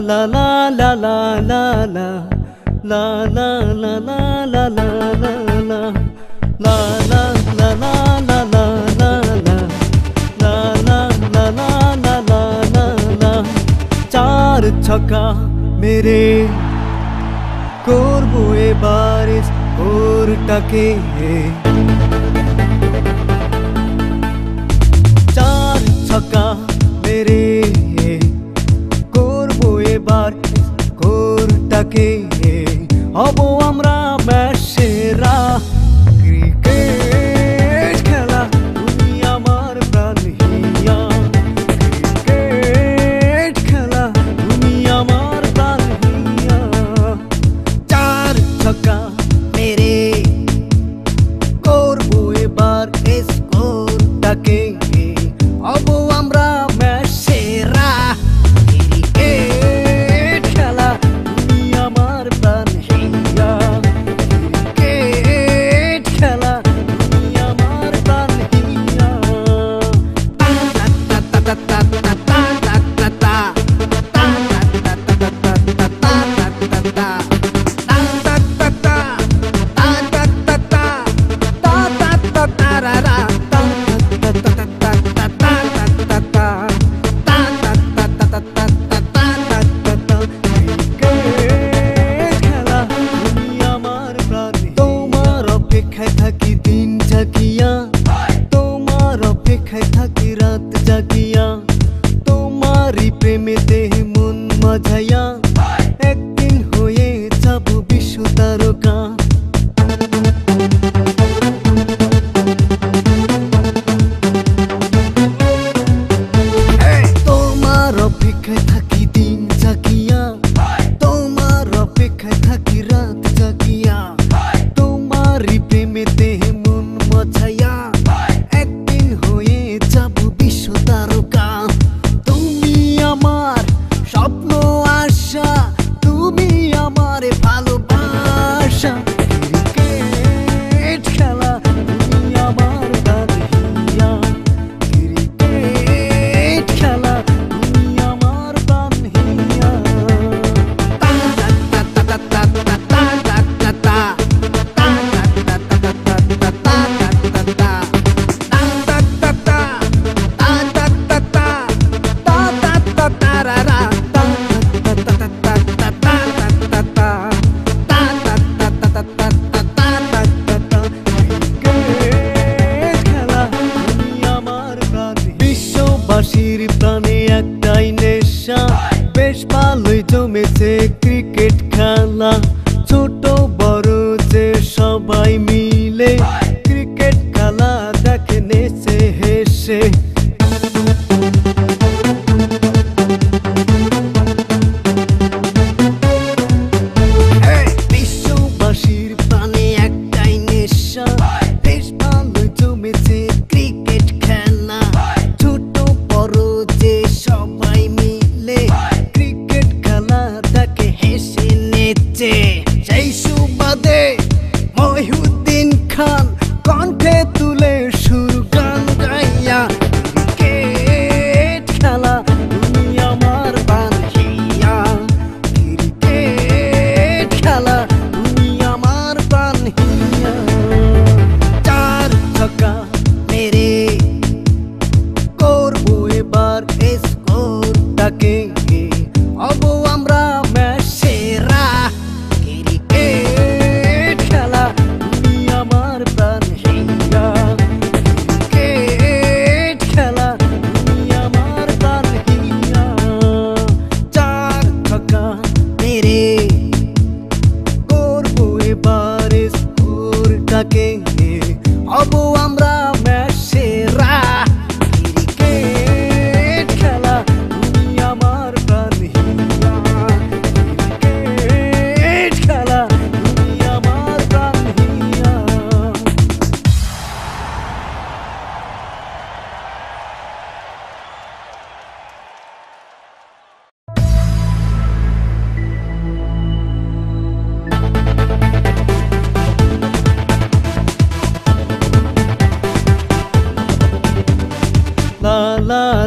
la la la la la la la la la la la la la la la la la la চার ছক্কা মেরে করব এবার ওরটাকে হব আমরা చూతారు కా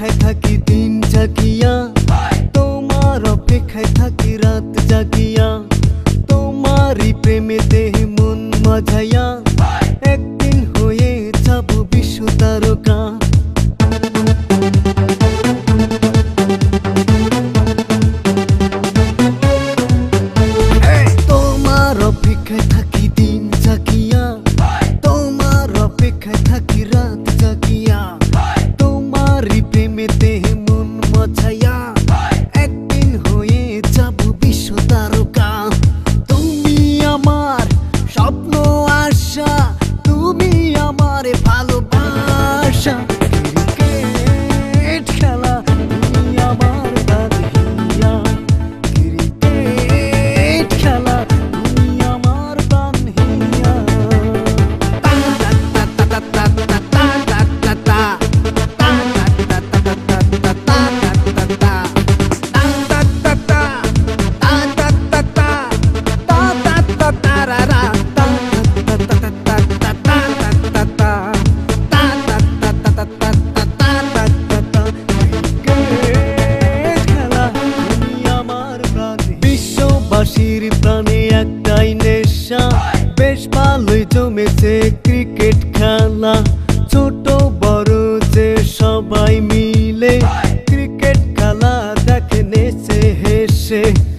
অপেক্ষায় থাকি দিন জাকিয়া mente